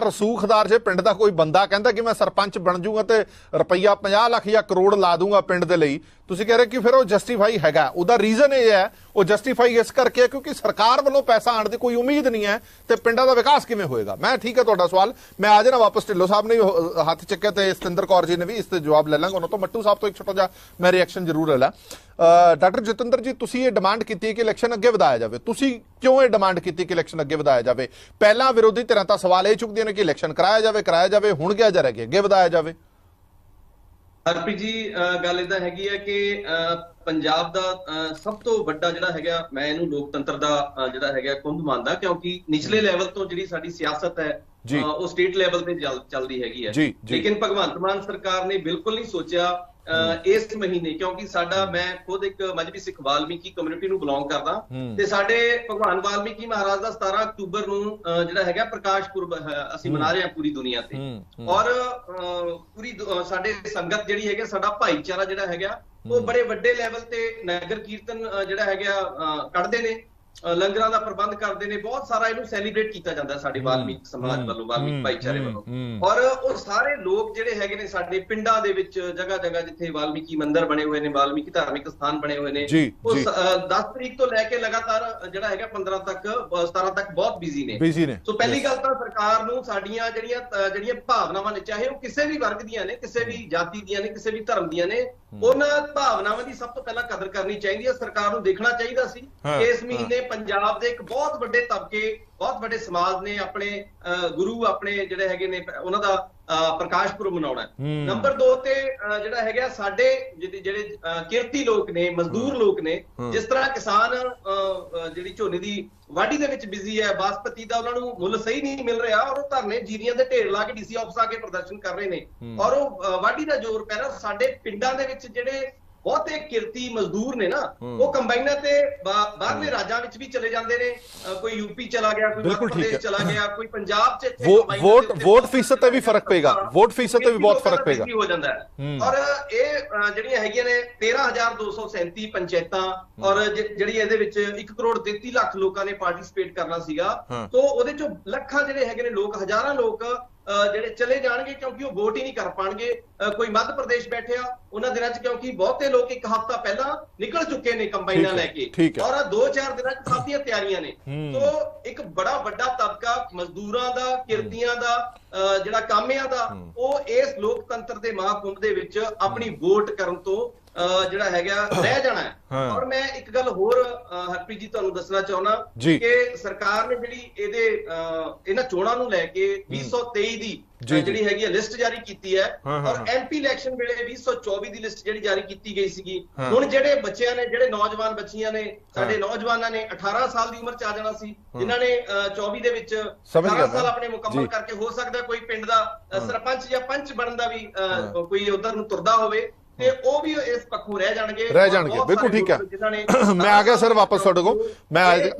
ਰਸੂਖਦਾਰ ਜੇ ਪਿੰਡ ਦਾ ਕੋਈ ਬੰਦਾ ਕਹਿੰਦਾ ਕਿ ਮੈਂ ਸਰਪੰਚ ਬਣ ਜਾਊਗਾ ਤੇ ਰੁਪਈਆ 50 ਲੱਖ ਜਾਂ ਕਰੋੜ ਲਾ ਦੂੰਗਾ ਪਿੰਡ ਦੇ ਲਈ, ਤੁਸੀਂ ਕਹਿ ਰਹੇ ਕਿ ਫਿਰ ਉਹ ਜਸਟੀਫਾਈ ਹੈਗਾ। ਉਹਦਾ ਰੀਜ਼ਨ ਇਹ ਹੈ, ਉਹ ਜਸਟੀਫਾਈ ਇਸ ਕਰਕੇ ਹੈ ਕਿਉਂਕਿ ਸਰਕਾਰ ਵੱਲੋਂ ਪੈਸਾ ਆਣ ਦੀ ਕੋਈ ਉਮੀਦ ਨਹੀਂ ਹੈ ਤੇ ਪਿੰਡਾਂ ਦਾ ਵਿਕਾਸ ਕਿਵੇਂ ਹੋਏਗਾ? ਮੈਂ ਠੀਕ ਹੈ ਤੁਹਾਡਾ ਸਵਾਲ। ਮੈਂ ਆ ਜਾਣਾ ਵਾਪਸ ਢਿੱਲੋਂ ਸਾਹਿਬ ਨੇ ਵੀ ਹੱਥ ਚੱਕਿਆ ਤੇ ਸਤਿੰਦਰ ਕੌਰ ਜੀ ਨੇ ਵੀ ਇਸ ਤੇ ਜਵਾਬ ਲੈ ਲਾਂਗਾ। ਉਹਨਾਂ ਤੋਂ ਮੱਟੂ ਸਾਹਿਬ ਤੋਂ ਇੱਕ ਛੋਟਾ ਜਿਹਾ ਮੈਂ ਰਿਐਕਸ਼ਨ ਜ਼ਰੂਰ ਲੈ ਲਾਂ। ਡਾਕਟਰ ਜਤਿੰਦਰ ਜੀ ਤੁਸੀਂ ਇਹ ਡਿਮਾਂਡ ਕੀਤੀ ਹੈ ਕਿ ਇਲੈਕਸ਼ਨ ਅੱਗੇ ਵਧਾਇਆ ਜਾਵੇ। ਤੁਸੀਂ ਕਿਉਂ ਇਹ ਡਿਮਾਂਡ ਕੀਤੀ ਕਿ ਇਲੈਕਸ਼ਨ ਅੱਗੇ ਵਧਾਇਆ ਜਾਵੇ? ਪਹਿਲਾਂ ਵਿਰੋਧੀ ਧਿਰਾਂ ਤਾਂ ਸਵਾਲ ਇਹ ਚੁੱਕਦੀਆਂ ਨੇ ਕਿ ਇਲੈਕਸ਼ਨ ਕਰਾਇਆ ਜਾਵੇ ਕਰਾਇਆ ਜਾਵੇ ਹੁਣ ਗਿਆ ਜਾ ਰਿਹਾ ਅੱਗੇ ਵਧਾਇਆ ਜਾਵੇ। ਹਰਪ੍ਰੀਤ ਜੀ ਗੱਲ ਇਦਾਂ ਹੈਗੀ ਹੈ ਕਿ ਪੰਜਾਬ ਦਾ ਸਭ ਤੋਂ ਵੱਡਾ ਜਿਹੜਾ ਹੈਗਾ ਮੈਂ ਇਹਨੂੰ ਲੋਕਤੰਤਰ ਦਾ ਜਿਹੜਾ ਹੈਗਾ ਕੁੰਭ ਮੰਨਦਾ ਕਿਉਂਕਿ ਨਿਚਲੇ ਲੈਵਲ ਤੋਂ ਜਿਹੜੀ ਸਾਡੀ ਸਿਆਸਤ ਹੈ ਉਹ ਸਟੇਟ ਲੈਵਲ ਤੇ ਚੱਲ- ਚੱਲਦੀ ਹੈਗੀ ਹੈ। ਲੇਕਿਨ ਭਗਵੰਤ ਮਾਨ ਸਰਕਾਰ ਨੇ ਬਿਲਕੁਲ ਨਹੀਂ ਸੋਚਿਆ ਇਸ ਮਹੀਨੇ ਕਿਉਂਕਿ ਸਾਡਾ ਮੈਂ ਖੁਦ ਇੱਕ ਮਜਬੀ ਸਿੱਖ ਵਾਲਮੀਕੀ ਕਮਿਊਨਿਟੀ ਨੂੰ ਬਿਲੋਂਗ ਕਰਦਾ। ਤੇ ਸਾਡੇ ਭਗਵਾਨ ਵਾਲਮੀਕੀ ਮਹਾਰਾਜ ਦਾ 17 ਅਕਤੂਬਰ ਨੂੰ ਜਿਹੜਾ ਹੈਗਾ ਪ੍ਰਕਾਸ਼ ਪੁਰਬ ਅਸੀਂ ਮਨਾ ਰਹੇ ਹਾਂ ਪੂਰੀ ਦੁਨੀਆ ਤੇ। ਔਰ ਪੂਰੀ ਸਾਡੇ ਸੰਗਤ ਜਿਹੜੀ ਹੈਗੇ ਸਾਡਾ ਭਾਈਚਾਰਾ ਜਿਹੜਾ ਹੈਗਾ ਉਹ ਬੜੇ ਵੱਡੇ ਲੈਵਲ ਤੇ ਨਗਰ ਕੀਰਤਨ ਜਿਹੜਾ ਹੈਗਾ ਕੱਢਦੇ ਨੇ। ਲੰਗਰਾਂ ਦਾ ਪ੍ਰਬੰਧ ਕਰਦੇ ਨੇ ਬਹੁਤ ਸਾਰਾ ਇਹਨੂੰ ਸੈਲੀਬ੍ਰੇਟ ਕੀਤਾ ਜਾਂਦਾ ਸਾਡੇ ਵਾਲਮੀਕ ਸਮਾਜ ਵੱਲੋਂ ਵਾਲਮੀਕ ਭਾਈਚਾਰੇ ਵੱਲੋਂ। ਔਰ ਉਹ ਸਾਰੇ ਲੋਕ ਜਿਹੜੇ ਹੈਗੇ ਨੇ ਸਾਡੇ ਪਿੰਡਾਂ ਦੇ ਵਿੱਚ ਜਗ੍ਹਾ ਜਗ੍ਹਾ ਜਿੱਥੇ ਵਾਲਮੀਕੀ ਮੰਦਿਰ ਬਣੇ ਹੋਏ ਨੇ ਵਾਲਮੀਕੀ ਧਾਰਮਿਕ ਸਥਾਨ ਬਣੇ ਹੋਏ ਨੇ ਉਹ ਜੀ। ਸ- ਅਹ, 10 ਤਰੀਕ ਤੋਂ ਲੈ ਕੇ ਲਗਾਤਾਰ ਜਿਹੜਾ ਹੈਗਾ 15 ਤੱਕ ਅਹ, 17 ਤੱਕ ਬਹੁਤ ਬਿਜ਼ੀ ਨੇ ਬਿਜ਼ੀ ਨੇ ਸੋ ਪਹਿਲੀ ਗੱਲ ਤਾਂ ਸਰਕਾਰ ਨੂੰ ਸਾਡੀਆਂ ਜਿਹੜੀਆਂ ਜਿਹੜੀਆਂ ਭਾਵਨਾਵਾਂ ਨੇ ਚਾਹੇ ਉਹ ਕਿਸੇ ਵੀ ਵਰਗ ਦੀਆਂ ਨੇ ਕਿਸੇ ਵੀ ਜਾਤੀ ਦੀਆਂ ਨੇ ਕਿਸੇ ਵੀ ਧਰਮ ਦੀਆਂ ਨੇ ਉਹਨਾਂ ਭਾਵਨਾਵਾਂ ਦੀ ਸਭ ਤੋਂ ਪਹਿਲਾਂ ਕਦਰ ਕਰਨੀ ਚਾਹੀਦੀ ਹੈ ਸਰਕਾਰ ਨੂੰ ਦੇਖਣਾ ਚਾਹੀਦਾ ਸੀ ਕਿ ਇਸ ਮਹੀਨੇ ਪੰਜਾਬ ਦੇ ਇੱਕ ਬਹੁਤ ਵੱਡੇ ਤਬਕੇ ਬਹੁਤ ਵੱਡੇ ਸਮਾਜ ਨੇ ਆਪਣੇ ਗੁਰੂ ਆਪਣੇ ਜਿਹੜੇ ਹੈਗੇ ਨੇ ਉਹਨਾਂ ਦਾ ਪ੍ਰਕਾਸ਼ ਪੁਰਬ ਮਨਾਉਣਾ। ਨੰਬਰ 2 ਤੇ ਜਿਹੜਾ ਹੈਗਾ ਸਾਡੇ ਜਿਹੜੇ ਕਿਰਤੀ ਲੋਕ ਨੇ ਮਜ਼ਦੂਰ ਲੋਕ ਨੇ। ਜਿਸ ਤਰ੍ਹਾਂ ਕਿਸਾਨ ਜਿਹੜੀ ਝੋਨੇ ਦੀ ਵਾਢੀ ਦੇ ਵਿੱਚ ਬਿਜ਼ੀ ਹੈ ਬਾਸਪਤੀ ਦਾ ਉਹਨਾਂ ਨੂੰ ਮੁੱਲ ਸਹੀ ਨਹੀਂ ਮਿਲ ਰਿਹਾ ਔਰ ਉਹ ਧਰਨੇ ਜੀਰੀਆਂ ਦੇ ਢੇਰ ਲਾ ਕੇ ਡੀਸੀ ਆਫਿਸ ਆ ਕੇ ਪ੍ਰਦਰਸ਼ਨ ਕਰ ਰਹੇ ਨੇ। ਔਰ ਉਹ ਵਾਢੀ ਦਾ ਜ਼ੋਰ ਪੈ ਰਿਹਾ ਸਾਡੇ ਪਿੰਡਾਂ ਦੇ ਵਿੱਚ ਜਿਹੜੇ ਬਹੁਤੇ ਕਿਰਤੀ ਮਜ਼ਦੂਰ ਨੇ ਨਾ। ਉਹ ਕੰਬਾਈਨਾਂ ਤੇ ਬਾਹਰਲੇ ਰਾਜਾਂ ਵਿੱਚ ਵੀ ਚਲੇ ਜਾਂਦੇ ਨੇ ਕੋਈ ਯੂਪੀ ਚਲਾ ਗਿਆ ਕੋਈ ਮੱਧ ਪ੍ਰਦੇਸ਼। ਚਲਾ ਗਿਆ ਕੋਈ ਪੰਜਾਬ ਚ ਇੱਥੇ ਵੋਟ- ਵੋਟ ਫੀਸਦ ਤੇ ਵੀ ਫ਼ਰਕ ਪਏਗਾ। ਵੋਟ ਫੀਸਦ ਤੇ ਵੀ ਬਹੁਤ ਫ਼ਰਕ ਪਏਗਾ। ਹੋ ਜਾਂਦਾ ਔਰ ਇਹ ਜਿਹੜੀਆਂ ਹੈਗੀਆਂ ਨੇ 13237 ਪੰਚਾਇਤਾਂ ਔਰ ਜਿਹੜੀ ਇਹਦੇ ਵਿੱਚ 1 ਕਰੋੜ 33 ਲੱਖ ਲੋਕਾਂ ਨੇ ਪਾਰਟਿਸਿਪੇਟ ਕਰਨਾ ਸੀਗਾ। ਤੋਂ ਉਹਦੇ ਚੋਂ ਲੱਖਾਂ ਜਿਹੜੇ ਹੈਗੇ ਨੇ ਲੋਕ ਹਜ਼ਾਰਾਂ ਲੋਕ ਜਿਹੜੇ ਚਲੇ ਜਾਣਗੇ ਕਿਉਂਕਿ ਉਹ ਵੋਟ ਹੀ ਨਹੀਂ ਕਰ ਪਾਣਗੇ ਕੋਈ ਮੱਧ ਪ੍ਰਦੇਸ਼ ਬੈਠਿਆ ਉਹਨਾਂ ਦਿਨਾਂ 'ਚ ਕਿਉਂਕਿ ਬਹੁਤੇ ਲੋਕ ਇੱਕ ਹਫ਼ਤਾ ਪਹਿਲਾਂ ਨਿਕਲ ਚੁੱਕੇ ਨੇ ਕੰਬਾਈਨਾਂ ਲੈ ਕੇ। ਔਰ ਦੋ ਚਾਰ ਦਿਨਾਂ 'ਚ ਸਭ ਦੀਆਂ ਤਿਆਰੀਆਂ ਨੇ। ਤੋਂ ਇੱਕ ਬੜਾ ਵੱਡਾ ਤਬਕਾ ਮਜ਼ਦੂਰਾਂ ਦਾ ਕਿਰਤੀਆਂ ਦਾ ਜਿਹੜਾ ਕਾਮਿਆਂ ਦਾ। ਉਹ ਇਸ ਲੋਕਤੰਤਰ ਦੇ ਮਹਾਕੁੰਭ ਦੇ ਵਿੱਚ ਆਪਣੀ ਵੋਟ ਕਰਨ ਤੋਂ ਜਿਹੜਾ ਹੈਗਾ ਰਹਿ ਜਾਣਾ ਹੈ। ਔਰ ਮੈਂ ਇੱਕ ਗੱਲ ਹੋਰ ਹਰਪ੍ਰੀਤ ਜੀ ਤੁਹਾਨੂੰ ਦੱਸਣਾ ਚਾਹੁੰਦਾ। ਕਿ ਸਰਕਾਰ ਨੇ ਜਿਹੜੀ ਇਹਦੇ ਇਹਨਾਂ ਚੋਣਾਂ ਨੂੰ ਲੈ ਕੇ 2023 ਦੀ। ਜਿਹੜੀ ਹੈਗੀ ਹੈ ਲਿਸਟ ਜਾਰੀ ਕੀਤੀ ਹੈ ਔਰ। ਐਮਪੀ ਇਲੈਕਸ਼ਨ ਵੇਲੇ 2024 ਦੀ ਲਿਸਟ ਜਿਹੜੀ ਜਾਰੀ ਕੀਤੀ ਗਈ ਸੀਗੀ। ਹੁਣ ਜਿਹੜੇ ਬੱਚਿਆਂ ਨੇ ਜਿਹੜੇ ਨੌਜਵਾਨ ਬੱਚੀਆਂ ਨੇ ਸਾਡੇ। ਨੌਜਵਾਨਾਂ ਨੇ 18 ਸਾਲ ਦੀ ਉਮਰ ਚ ਆ ਜਾਣਾ ਸੀ ਜਿਨ੍ਹਾਂ ਨੇ ਅਹ, 24 ਦੇ ਵਿੱਚ ਸਮਝ 18 ਗਿਆ ਸਾਲ। ਆਪਣੇ ਮੁਕੰਮਲ। ਕਰਕੇ ਹੋ ਸਕਦਾ ਕੋਈ ਪਿੰਡ ਦਾ। ਸਰਪੰਚ ਜਾਂ ਪੰਚ ਬਣਨ ਦਾ ਵੀ। ਕੋਈ ਉਧਰ ਨੂੰ ਤੁਰਦਾ ਹੋਵੇ ਤੇ ਉਹ ਵੀ ਇਸ ਪੱਖੋਂ ਰਹਿ ਜਾਣਗੇ। ਰਹਿ ਜਾਣਗੇ। ਬਿਲਕੁਲ ਠੀਕ ਹੈ। ਮੈਂ ਆ ਗਿਆ ਸਰ ਵਾਪਸ ਤੁਹਾਡੇ ਕੋਲ। ਮੈਂ ਅੱਜ